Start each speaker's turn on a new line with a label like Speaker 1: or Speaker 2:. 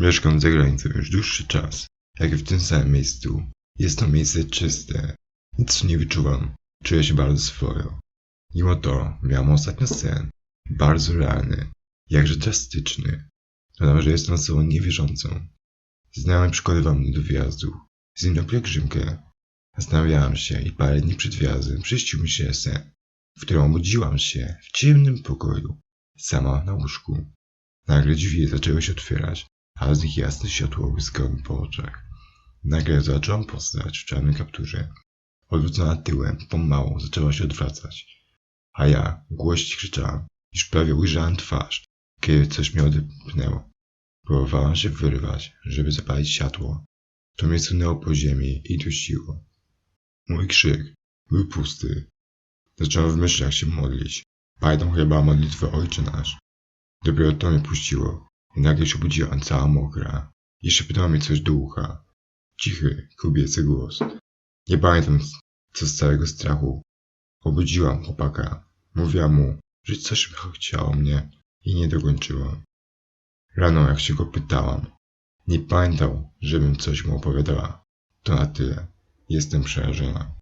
Speaker 1: Mieszkam za granicą już dłuższy czas. Jak i w tym samym miejscu. Jest to miejsce czyste. Nic nie wyczuwam. Czuję się bardzo swojo. Mimo to miałem ostatnio sen. Bardzo realny. Jakże drastyczny. Dodam, że jestem osobą niewierzącą. Znajomy przekonywał mnie do wyjazdu. Z nim pielgrzymkę. Zastanawiałem się i parę dni przed wyjazdem przyścił mi się sen, w którym obudziłam się w ciemnym pokoju, sama na łóżku. Nagle drzwi zaczęły się otwierać, a z nich jasne światło błyskało mi po oczach. Nagle zobaczyłam postać w czarnej kapturze. Odwrócona tyłem, pomału zaczęła się odwracać. A ja głośno krzyczałam, iż prawie ujrzałem twarz, kiedy coś mnie odepchnęło. Próbowałam się wyrwać, żeby zapalić światło. To mnie sunęło po ziemi i dusiło. Mój krzyk był pusty. Zacząłem w myślach się modlić. Pamiętam chyba modlitwę Ojcze Nasz. Dopiero to mnie puściło i nagle się obudziłam cała mokra i szepnęła mi coś do ucha. Cichy, kobiecy głos. Nie pamiętam co z całego strachu. Obudziłam chłopaka. Mówiła mu, że coś chciało mnie i nie dokończyła. Rano jak się go pytałam, nie pamiętał, żebym coś mu opowiadała. To na tyle. Jestem przerażona.